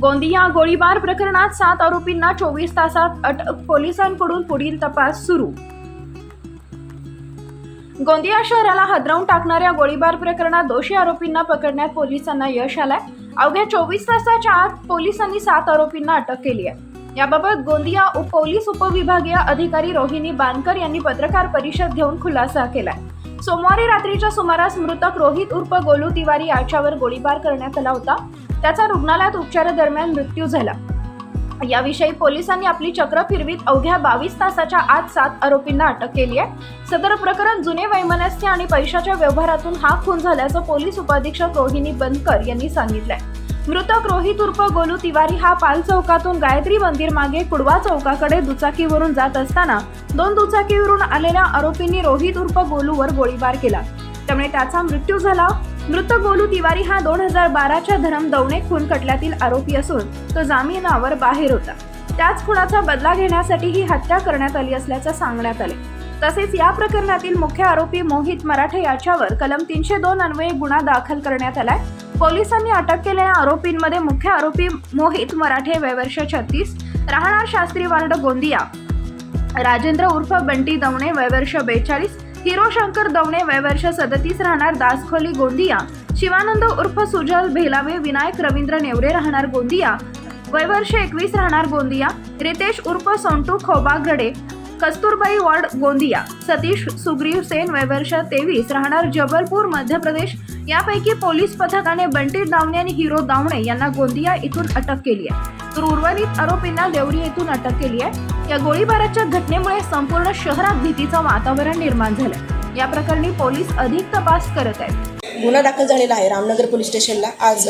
गोंदिया गोळीबार प्रकरणात सात आरोपींना चोवीस तासात अटक पोलिसांकडून पुढील तपास सुरू. गोंदिया शहराला हादरवून टाकणाऱ्या गोळीबार प्रकरणात दोषी आरोपींना पकडण्यात पोलिसांना यश आलंय. अवघ्या चोवीस तासाच्या आत पोलिसांनी सात आरोपींना अटक केली आहे. याबाबत गोंदिया उप पोलीस उपविभागीय अधिकारी रोहिणी बानकर यांनी पत्रकार परिषद घेऊन खुलासा केलाय. सोमवारी रात्रीच्या सुमारास मृतक रोहित उर्फ गोलू तिवारी याच्यावर गोळीबार करण्यात आला होता. त्याचा रुग्णालयात उपचारादरम्यान मृत्यू झाला. याविषयी पोलिसांनी आपली चक्र फिरवीत अवघ्या बावीस तासाच्या आत सात आरोपींना अटक केली आहे. सदर प्रकरण जुने वैमनस्य आणि पैशाच्या व्यवहारातून हा खून झाल्याचं पोलीस उपाधीक्षक रोहिणी बनकर यांनी सांगितलंय. मृतक रोहित उर्फ गोलू तिवारी हा पाल चौकातून गायत्री मंदिर मागे कुडवा चौकाकडे दुचाकीवरून जात असताना दोन दुचाकीवरून आलेल्या आरोपींनी रोहित उर्फ गोलूवर गोळीबार केला. त्यामुळे त्याचा मृत्यू झाला. मृत गोलू तिवारी हा दोन हजार बाराच्या धरम दवणे खून खटल्यातील आरोपी असून तो जामिनावर बाहेर होता. त्याच खुनाचा बदला घेण्यासाठी ही हत्या करण्यात आली असल्याचं सांगण्यात आले. तसेच या प्रकरणातील मुख्य आरोपी मोहित मराठे याच्यावर कलम तीनशे दोन अन्वये गुन्हा दाखल करण्यात आलाय. पोलिसांनी अटक केलेल्या आरोपींमध्ये मुख्य आरोपी मोहित मराठे वयवर्ष छत्तीस राहणार शास्त्री वार्ड गोंदिया राजेंद्र उर्फ बंटी दवणे वयवर्ष बेचाळीस हिरो शंकर दवणे वयवर्ष सदतीस राहणार दासखोली गोंदिया शिवानंद उर्फ सुजल भेलावे विनायक रवींद्र नेवरे राहणार गोंदिया वयवर्ष एकवीस राहणार गोंदिया रितेश उर्फ सोंटू खोबागडे कस्तुरबाई वॉर्ड गोंदिया सतीश सुग्रीव सेन वयवर्ष तेवीस राहणार जबलपूर मध्य प्रदेश. यापैकी पोलीस पथकाने बंटी दावणे आणि हिरो दावणे यांना गोंदिया इथून अटक केली आहे. तर उर्वरित आरोपींना देवरी येथून अटक केली आहे. या गोळीबाराच्या घटनेमुळे संपूर्ण शहरात भीतीचं वातावरण निर्माण झालं या प्रकरणी पोलीस अधिक तपास करत आहेत. गुन्हा दाखल झालेला आहे रामनगर पोलीस स्टेशनला. आज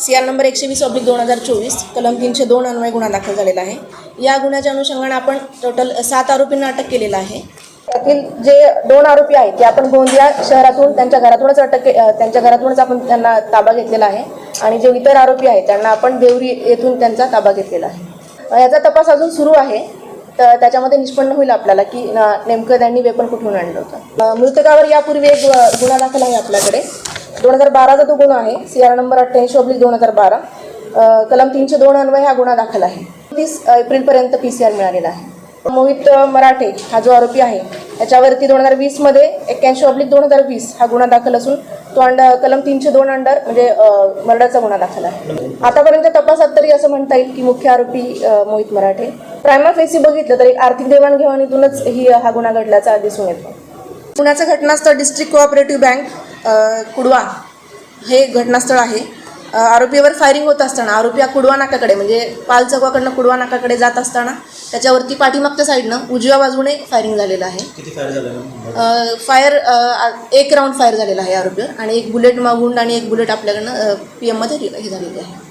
सी आर नंबर एकशे वीस ऑब्लिक दोन हजार चोवीस कलम तीनशे दोन अन्वय गुन्हा दाखल झालेला आहे. या गुन्ह्याच्या अनुषंगाने आपण टोटल सात आरोपींना अटक केलेलं आहे. त्यातील जे दोन आरोपी आहेत ते आपण गोंदिया शहरातून त्यांच्या घरातूनच अटक के त्यांच्या घरातूनच आपण त्यांना ताबा घेतलेला आहे. आणि जे इतर आरोपी आहेत त्यांना आपण देवरी येथून त्यांचा ताबा घेतलेला आहे. याचा तपास अजून सुरू आहे. तर त्याच्यामध्ये निष्पन्न होईल आपल्याला की नेमकं त्यांनी वेपन कुठून आणलं होतं. मृतकावर यापूर्वी एक गुन्हा दाखल आहे आपल्याकडे. दोन हजार बाराचा तो गुन्हा आहे. सी आर नंबर अठ्ठ्याऐंशी ऑब्लिक दोन हजार बारा. कलम तीनशे दोन अन्वय हा गुन्हा दाखल आहे. तीस एप्रिलपर्यंत पी सी आर मिळालेला आहे. मोहित मराठे हा जो आरोपी आहे त्याच्यावरती दोन हजार वीसमध्ये एक्क्याऐंशी ऑब्लिक दोन हजार वीस हा गुन्हा दाखल असून तो अंडर कलम तीनशे दोन अंडर म्हणजे मर्डरचा गुन्हा दाखल आहे. आतापर्यंत तपासात तरी असं म्हणता येईल की मुख्य आरोपी मोहित मराठे. प्रायमा फेसी बघितलं तर एक आर्थिक देवाणघेवाणीतूनच ही हा गुन्हा घडल्याचा दिसून येतो. पुण्याचं घटनास्थळ डिस्ट्रिक्ट कोऑपरेटिव्ह बँक कुडवा हे घटनास्थळ आहे. आरोपीवर फायरिंग होत असताना आरोपी हा कुडवा नाकाकडे म्हणजे पाल चौकाकडनं कुडवा नाकाकडे जात असताना त्याच्यावरती पाठीमागच्या साईडनं उजव्या बाजूने फायरिंग झालेलं आहे. फायर एक राऊंड फायर झालेला आहे आरोपीवर आणि एक बुलेट मागून आणि एक बुलेट आपल्याकडनं पी एममध्ये हे झालेली आहे.